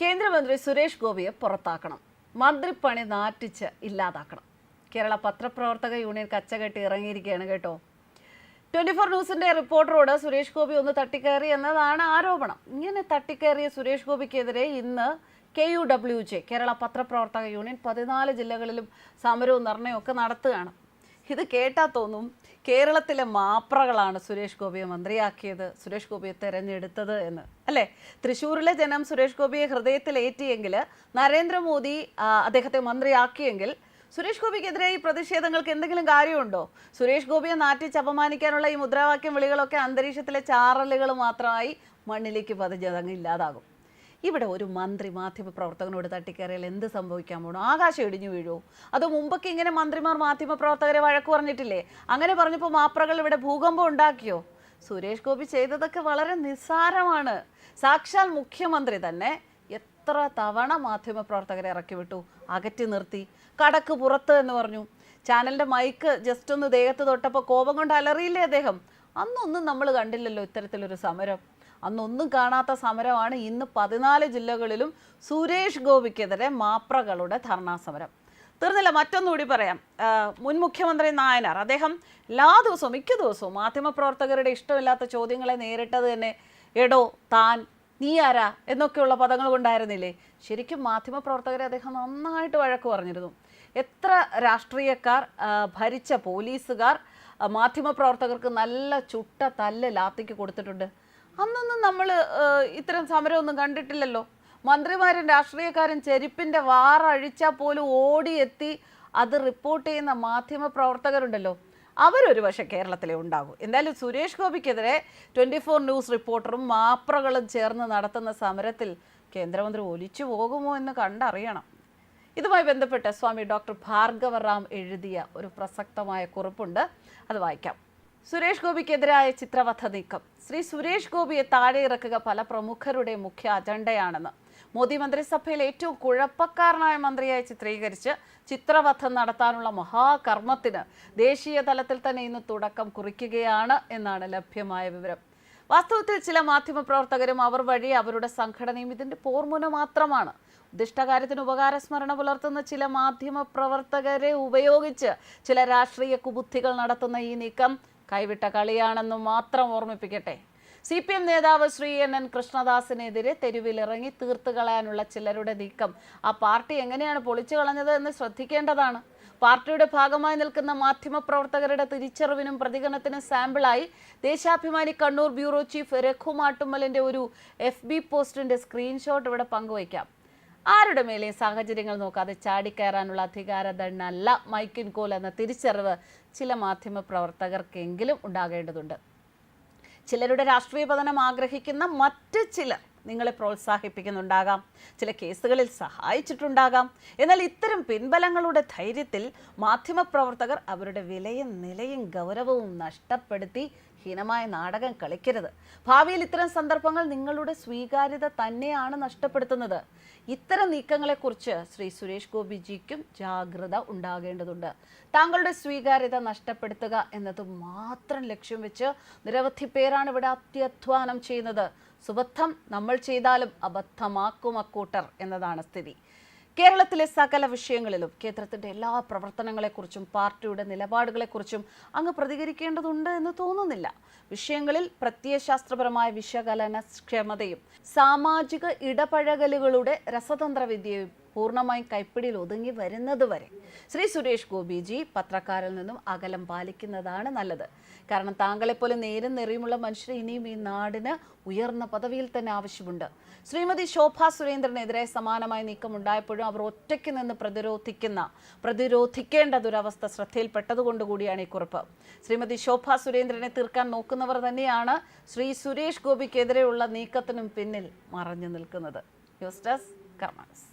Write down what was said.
കേന്ദ്രമന്ത്രി സുരേഷ് ഗോപിയെ പുറത്താക്കണം. മന്ത്രിപ്പണി നാറ്റിച്ച് ഇല്ലാതാക്കണം. കേരള പത്രപ്രവർത്തക യൂണിയൻ കച്ചകെട്ടി ഇറങ്ങിയിരിക്കുകയാണ് കേട്ടോ. ട്വന്റി ഫോർ ന്യൂസിന്റെ റിപ്പോർട്ടറോട് സുരേഷ് ഗോപി ഒന്ന് തട്ടിക്കയറി എന്നതാണ് ആരോപണം. ഇങ്ങനെ തട്ടിക്കയറിയ സുരേഷ് ഗോപിക്കെതിരെ ഇന്ന് K U W J Kerala പത്രപ്രവർത്തക യൂണിയൻ പതിനാല് ജില്ലകളിലും സമരവും നിർണയവും ഒക്കെ നടത്തുകയാണ്. ഇത് കേട്ടാ തോന്നും കേരളത്തിലെ മാപ്രകളാണ് സുരേഷ് ഗോപിയെ മന്ത്രിയാക്കിയത് സുരേഷ് ഗോപിയെ തെരഞ്ഞെടുത്തത് എന്ന്. അല്ലേ? തൃശ്ശൂരിലെ ജനം സുരേഷ് ഗോപിയെ ഹൃദയത്തിലേറ്റിയെങ്കിൽ നരേന്ദ്രമോദി അദ്ദേഹത്തെ മന്ത്രിയാക്കിയെങ്കിൽ സുരേഷ് ഗോപിക്കെതിരെ ഈ പ്രതിഷേധങ്ങൾക്ക് എന്തെങ്കിലും കാര്യമുണ്ടോ? സുരേഷ് ഗോപിയെ നാട്ടിച്ച് അപമാനിക്കാനുള്ള ഈ മുദ്രാവാക്യം വിളികളൊക്കെ അന്തരീക്ഷത്തിലെ ചാറലുകൾ മാത്രമായി മണ്ണിലേക്ക് പതിഞ്ഞതങ്ങ് ഇല്ലാതാകും. ഇവിടെ ഒരു മന്ത്രി മാധ്യമ പ്രവർത്തകനോട് തട്ടിക്കയറിയാൽ എന്ത് സംഭവിക്കാൻ പോകണം ആകാശം ഇടിഞ്ഞു വീഴുമോ അതോ മുമ്പൊക്കെ ഇങ്ങനെ മന്ത്രിമാർ മാധ്യമ പ്രവർത്തകരെ വഴക്ക് പറഞ്ഞിട്ടില്ലേ? അങ്ങനെ പറഞ്ഞപ്പോൾ മാപ്രകൾ ഇവിടെ ഭൂകമ്പം ഉണ്ടാക്കിയോ? സുരേഷ് ഗോപി ചെയ്തതൊക്കെ വളരെ നിസ്സാരമാണ്. സാക്ഷാൽ മുഖ്യമന്ത്രി തന്നെ എത്ര തവണ മാധ്യമ പ്രവർത്തകരെ ഇറക്കി വിട്ടു? അകറ്റി നിർത്തി. കടക്ക് പുറത്ത് എന്ന് പറഞ്ഞു. ചാനലിന്റെ മൈക്ക് ജസ്റ്റ് ഒന്ന് ദേഹത്ത് തൊട്ടപ്പോൾ കോപം കൊണ്ട് അലറിയില്ലേ അദ്ദേഹം? അന്നൊന്നും നമ്മൾ കണ്ടില്ലല്ലോ ഇത്തരത്തിലൊരു സമരം. അന്നൊന്നും കാണാത്ത സമരമാണ് ഇന്ന് പതിനാല് ജില്ലകളിലും സുരേഷ് ഗോപിക്കെതിരെ മാപ്രകളുടെ ധർണാ സമരം തീർന്നില്ല മറ്റൊന്നുകൂടി പറയാം. മുൻ മുഖ്യമന്ത്രി നായനാർ അദ്ദേഹം എല്ലാ ദിവസവും മിക്ക ദിവസവും മാധ്യമപ്രവർത്തകരുടെ ഇഷ്ടമില്ലാത്ത ചോദ്യങ്ങളെ നേരിട്ടത് തന്നെ എടോ താൻ നീ ആരാ എന്നൊക്കെയുള്ള പദങ്ങൾ കൊണ്ടായിരുന്നില്ലേ? ശരിക്കും മാധ്യമപ്രവർത്തകരെ അദ്ദേഹം നന്നായിട്ട് വഴക്ക് പറഞ്ഞിരുന്നു. എത്ര രാഷ്ട്രീയക്കാർ ഭരിച്ച പോലീസുകാർ മാധ്യമ മാധ്യമപ്രവർത്തകർക്ക് നല്ല ചുട്ട തല്ല് ലാത്തിക്ക് കൊടുത്തിട്ടുണ്ട്? അന്നൊന്നും നമ്മൾ ഇത്തരം സമരമൊന്നും കണ്ടിട്ടില്ലല്ലോ. മന്ത്രിമാരും രാഷ്ട്രീയക്കാരും ചെരുപ്പിന്റെ വാറഴിച്ചാൽ പോലും ഓടിയെത്തി അത് റിപ്പോർട്ട് ചെയ്യുന്ന മാധ്യമ പ്രവർത്തകരുണ്ടല്ലോ. അവരൊരു പക്ഷേ കേരളത്തിലെ ഉണ്ടാകും എന്തായാലും സുരേഷ് ഗോപിക്കെതിരെ ട്വന്റി ഫോർ ന്യൂസ് റിപ്പോർട്ടറും മാപ്രകളും ചേർന്ന് നടത്തുന്ന സമരത്തിൽ കേന്ദ്രമന്ത്രി ഒലിച്ചു പോകുമോ എന്ന് കണ്ടറിയണം. ഇതുമായി ബന്ധപ്പെട്ട് സ്വാമി ഡോക്ടർ ഭാർഗവറാം എഴുതിയ ഒരു പ്രസക്തമായ കുറിപ്പുണ്ട്. അത് വായിക്കാം. സുരേഷ് ഗോപിക്കെതിരായ ചിത്രവധ നീക്കം. ശ്രീ സുരേഷ് ഗോപിയെ താഴെ ഇറക്കുക പല പ്രമുഖരുടെ മുഖ്യ അജണ്ടയാണെന്ന്. മോദി മന്ത്രിസഭയിൽ ഏറ്റവും കുഴപ്പക്കാരനായ മന്ത്രിയായി ചിത്രീകരിച്ച് ചിത്രവധം നടത്താനുള്ള മഹാകർമ്മത്തിന് ദേശീയ തലത്തിൽ തന്നെ ഇന്ന് തുടക്കം കുറിക്കുകയാണ് എന്നാണ് ലഭ്യമായ വിവരം. വാസ്തവത്തിൽ ചില മാധ്യമ പ്രവർത്തകരും അവർ വഴി അവരുടെ സംഘടനയും ഇതിന്റെ പോർമുന മാത്രമാണ്. ഉദ്ദിഷ്ടകാര്യത്തിന് ഉപകാരസ്മരണ പുലർത്തുന്ന ചില മാധ്യമ പ്രവർത്തകരെ ഉപയോഗിച്ച് ചില രാഷ്ട്രീയ കുബുദ്ധികൾ നടത്തുന്ന ഈ നീക്കം കൈവിട്ട കളിയാണെന്ന് മാത്രം ഓർമ്മിപ്പിക്കട്ടെ. സി പി എം നേതാവ് ശ്രീ എൻ എൻ കൃഷ്ണദാസിനെതിരെ തെരുവിലിറങ്ങി തീർത്തു കളയാനുള്ള ചിലരുടെ നീക്കം. ആ പാർട്ടി എങ്ങനെയാണ് പൊളിച്ചു കളഞ്ഞത് എന്ന് ശ്രദ്ധിക്കേണ്ടതാണ്. പാർട്ടിയുടെ ഭാഗമായി നിൽക്കുന്ന മാധ്യമപ്രവർത്തകരുടെ തിരിച്ചറിവിനും പ്രതികരണത്തിനും സാമ്പിളായി ദേശാഭിമാനി കണ്ണൂർ ബ്യൂറോ ചീഫ് രഘു മാട്ടുമ്മലിന്റെ ഒരു എഫ് ബി പോസ്റ്റിന്റെ സ്ക്രീൻഷോട്ട് ഇവിടെ പങ്കുവയ്ക്കാം. ആരുടെ മേലെയും സാഹചര്യങ്ങൾ നോക്കാതെ ചാടിക്കയറാനുള്ള അധികാരദണ്ണല്ല മൈക്കിൻ കോൽ എന്ന തിരിച്ചറിവ് ചില മാധ്യമ പ്രവർത്തകർക്കെങ്കിലും ഉണ്ടാകേണ്ടതുണ്ട്. ചിലരുടെ രാഷ്ട്രീയ പതനം ആഗ്രഹിക്കുന്ന മറ്റ് ചിലർ നിങ്ങളെ പ്രോത്സാഹിപ്പിക്കുന്നുണ്ടാകാം. ചില കേസുകളിൽ സഹായിച്ചിട്ടുണ്ടാകാം. എന്നാൽ ഇത്തരം പിൻബലങ്ങളുടെ ധൈര്യത്തിൽ മാധ്യമപ്രവർത്തകർ അവരുടെ വിലയും നിലയും ഗൗരവവും നഷ്ടപ്പെടുത്തി ഹീനമായ നാടകം കളിക്കരുത്. ഭാവിയിൽ ഇത്തരം സന്ദർഭങ്ങൾ നിങ്ങളുടെ സ്വീകാര്യത തന്നെയാണ് നഷ്ടപ്പെടുത്തുന്നത്. ഇത്തരം നീക്കങ്ങളെക്കുറിച്ച് ശ്രീ സുരേഷ് ഗോപിജിക്കും ജാഗ്രത ഉണ്ടാകേണ്ടതുണ്ട്. താങ്കളുടെ സ്വീകാര്യത നഷ്ടപ്പെടുത്തുക എന്നത് മാത്രം ലക്ഷ്യം വെച്ച് നിരവധി പേരാണ് ഇവിടെ അത്യധ്വാനം ചെയ്യുന്നത്. സുബദ്ധം നമ്മൾ ചെയ്താലും അബദ്ധമാക്കും അക്കൂട്ടർ എന്നതാണ് സ്ഥിതി. കേരളത്തിലെ സകല വിഷയങ്ങളിലും കേന്ദ്രത്തിന്റെ എല്ലാ പ്രവർത്തനങ്ങളെക്കുറിച്ചും പാർട്ടിയുടെ നിലപാടുകളെക്കുറിച്ചും അങ്ങ് പ്രതികരിക്കേണ്ടതുണ്ട് എന്ന് തോന്നുന്നില്ല. വിഷയങ്ങളിൽ പ്രത്യയശാസ്ത്രപരമായ വിശകലന ക്ഷമതയും സാമാജിക ഇടപഴകലുകളുടെ രസതന്ത്ര വിദ്യയും പൂർണമായും കൈപ്പിടിയിൽ ഒതുങ്ങി വരുന്നത് വരെ. ശ്രീ സുരേഷ് ഗോപിജി പത്രക്കാരിൽ നിന്നും അകലം പാലിക്കുന്നതാണ് നല്ലത്. കാരണം താങ്കളെപ്പോലെ നേരും നെറിയുമുള്ള മനുഷ്യർ ഇനിയും ഈ നാടിന് ഉയർന്ന പദവിയിൽ തന്നെ ആവശ്യമുണ്ട്. ശ്രീമതി ശോഭ സുരേന്ദ്രനെതിരെ സമാനമായ നീക്കം ഉണ്ടായപ്പോഴും അവർ ഒറ്റയ്ക്ക് നിന്ന് പ്രതിരോധിക്കുന്ന പ്രതിരോധിക്കേണ്ട ദുരവസ്ഥ ശ്രദ്ധയിൽപ്പെട്ടതുകൊണ്ടുകൂടിയാണ് ഈ കുറിപ്പ്. ശ്രീമതി ശോഭ സുരേന്ദ്രനെ തീർക്കാൻ നോക്കുന്നവർ തന്നെയാണ് ശ്രീ സുരേഷ് ഗോപിക്കെതിരെയുള്ള നീക്കത്തിനും പിന്നിൽ മറഞ്ഞു നിൽക്കുന്നത്. News desk karmas